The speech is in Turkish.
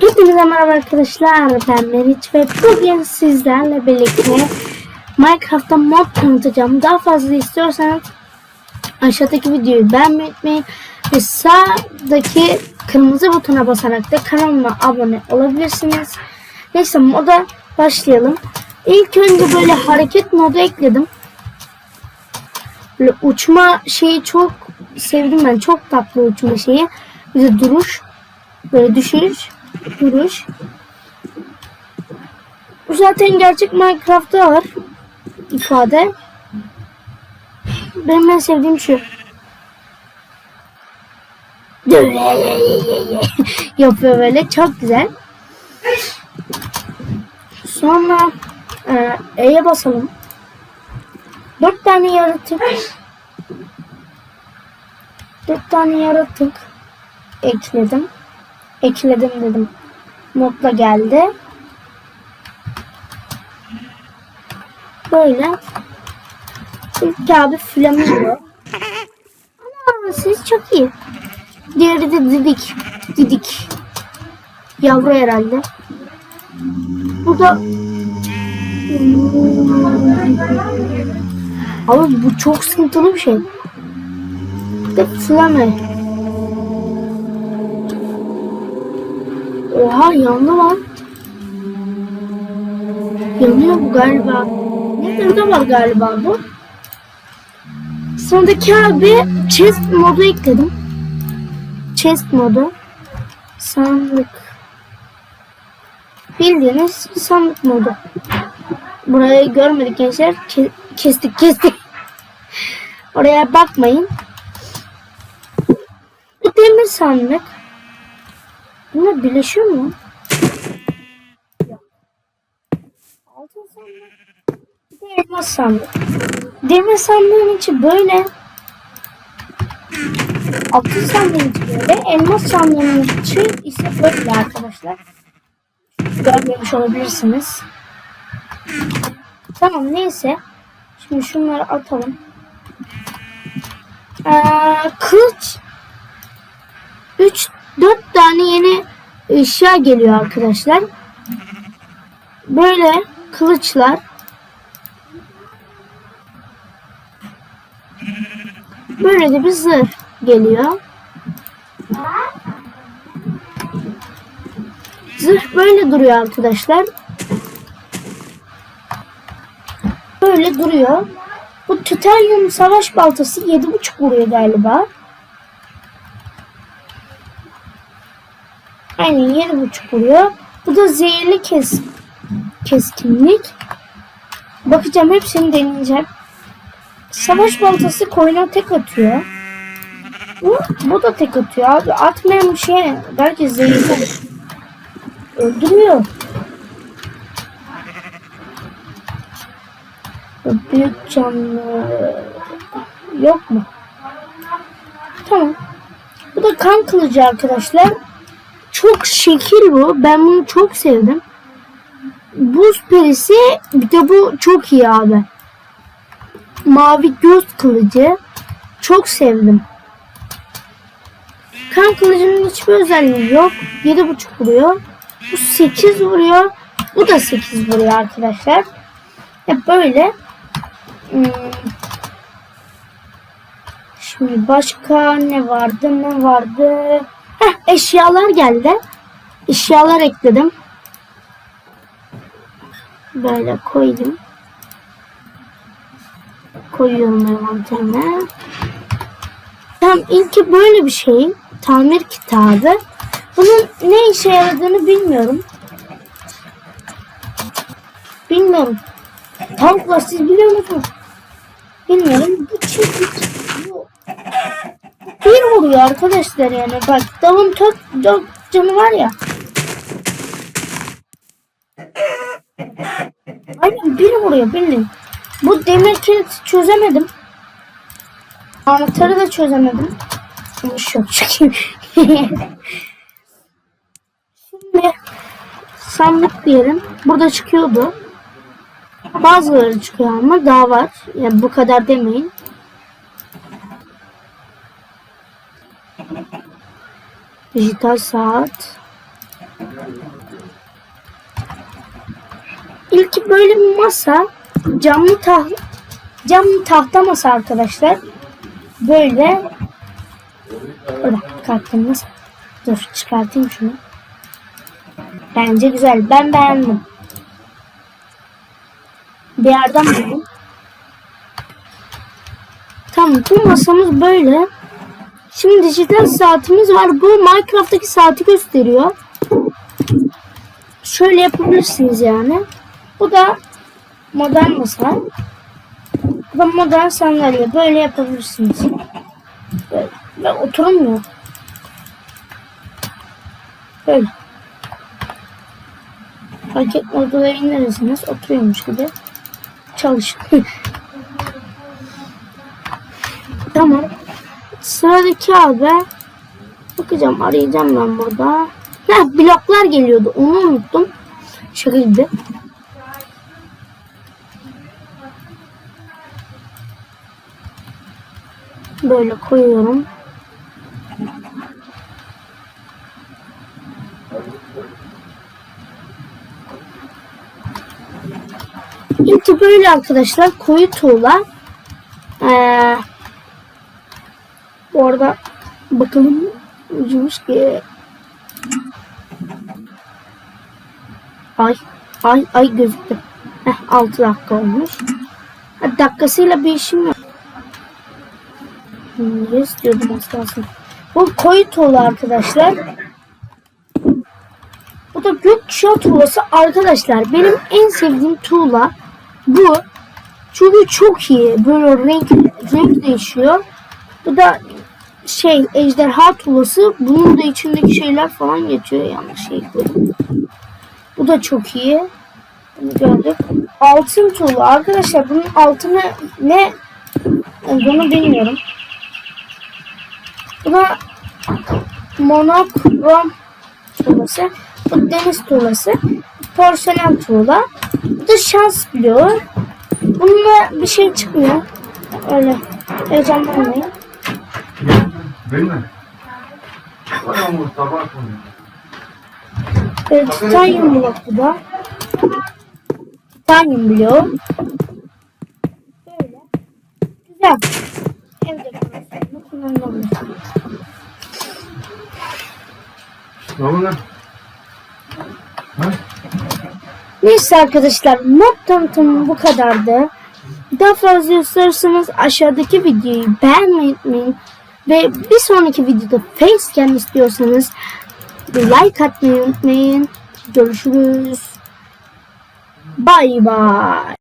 Hepinize merhaba arkadaşlar. Ben Meriç ve bugün sizlerle birlikte Minecraft'ta mod tanıtacağım. Daha fazla istiyorsanız aşağıdaki videoyu beğenmeyi ve sağdaki kırmızı butona basarak da kanalıma abone olabilirsiniz. Neyse moda başlayalım. İlk önce böyle hareket modu ekledim. Böyle uçma şeyi çok sevdim ben. Çok tatlı uçma şeyi. Bir de duruş. Böyle düşüş, duruş. Bu zaten gerçek Minecraft'ta var ifade. Benim en sevdiğim şu. Yapıyor böyle çok güzel. Sonra e, E'ye basalım. Dört tane yaratık. Dört tane yaratık ekledim ekledim dedim. Modla geldi. Böyle. İlk abi flamingo. Ana siz çok iyi. Diğeri de didik. Didik. Yavru herhalde. Bu da Abi bu çok sıkıntılı bir şey. Bir de flame. Oha yandı lan. Yanıyor bu galiba. Ne burada var galiba bu. Sonraki abi chest modu ekledim. Chest modu. Sandık. Bildiğiniz sandık modu. Burayı görmedik gençler. Ke- kestik kestik. Oraya bakmayın. Bu demir sandık. Bunlar birleşiyor mu? Altın sandık. Bir de elmas sandık. Demir sandığın içi böyle. Altın sandığın içi böyle. Elmas sandığın içi ise böyle arkadaşlar. Görmemiş olabilirsiniz. Tamam neyse. Şimdi şunları atalım. Ee, kılıç 3 4 tane yeni eşya geliyor arkadaşlar. Böyle kılıçlar. Böyle de bir zırh geliyor. Zırh böyle duruyor arkadaşlar. Böyle duruyor. Bu titanyum savaş baltası 7.5 vuruyor galiba. Aynen yedi buçuk vuruyor. Bu da zehirli kes keskinlik. Bakacağım hepsini deneyeceğim. Savaş baltası koyuna tek atıyor. Bu, bu da tek atıyor abi. Atmayan bir şey. Belki zehirli. Öldürüyor. Büyük canlı yok mu? Tamam. Bu da kan kılıcı arkadaşlar. Çok şekil bu. Ben bunu çok sevdim. Buz perisi bir de bu çok iyi abi. Mavi göz kılıcı. Çok sevdim. Kan kılıcının hiçbir özelliği yok. 7.5 vuruyor. Bu 8 vuruyor. Bu da 8 vuruyor arkadaşlar. Hep böyle. Hmm. Şimdi başka ne vardı ne vardı? Heh, eşyalar geldi. Eşyalar ekledim. Böyle koydum. Koyuyorum envanterime. Tam ilki böyle bir şey. Tamir kitabı. Bunun ne işe yaradığını bilmiyorum. Bilmiyorum. Tankla siz biliyor musunuz? Bilmiyorum. Bu çift bir vuruyor arkadaşlar yani bak davun çok, çok canı var ya. Aynen bir vuruyor bilin. Bu demir kilit çözemedim. Anahtarı da çözemedim. Yok çünkü. Şimdi sandık diyelim. Burada çıkıyordu. Bazıları çıkıyor ama daha var. Yani bu kadar demeyin. Dijital saat. İlk böyle bir masa camlı tah camlı tahta masa arkadaşlar. Böyle Bırak kalktım masa. Dur çıkartayım şunu. Bence güzel. Ben beğendim. Bir yerden buldum. Tamam bu masamız böyle. Şimdi dijital saatimiz var. Bu Minecraft'taki saati gösteriyor. Şöyle yapabilirsiniz yani. Bu da modern masa. Bu da modern sandalye. Böyle yapabilirsiniz. Böyle. Ve oturmuyor. Böyle. Hareket moduna indirirsiniz. Oturuyormuş gibi. Çalış. tamam. Sıradaki abi. Bakacağım arayacağım ben burada. Heh, bloklar geliyordu. Onu unuttum. Şaka gibi. Böyle koyuyorum. İlk böyle arkadaşlar koyu tuğla. Ee, bu arada bakalım ucumuş ki ay ay ay gözüktü. Heh, 6 dakika olmuş. Ha, dakikasıyla bir işim yok. Yes diyordum az. Bu koyu tuğla arkadaşlar. Bu da gökkuşağı tuğlası arkadaşlar. Benim en sevdiğim tuğla bu. Çünkü çok iyi. Böyle renk, renk değişiyor. Bu da şey ejderha tuğlası. Bunun da içindeki şeyler falan geçiyor. Yanlış şey koydum. Bu da çok iyi. Bunu gördük. Altın tuğla. Arkadaşlar bunun altını ne olduğunu bilmiyorum. Bu da monokrom tuğlası. Bu deniz tuğlası. Porselen tuğla. Bu da şans bloğu. Bununla bir şey çıkmıyor. Öyle heyecanlanmayın. Benimle. Bana Mustafa konuyor. Böyle titanyum blok bu da. Titanyum bloğu. Böyle. Güzel. Evde kullanılır. kullanılabilir. Tamam lan. Neyse arkadaşlar mod tanıtımı bu kadardı. Daha fazla isterseniz aşağıdaki videoyu beğenmeyi unutmayın. Ve bir sonraki videoda facecam istiyorsanız like atmayı unutmayın. Görüşürüz. Bay bay.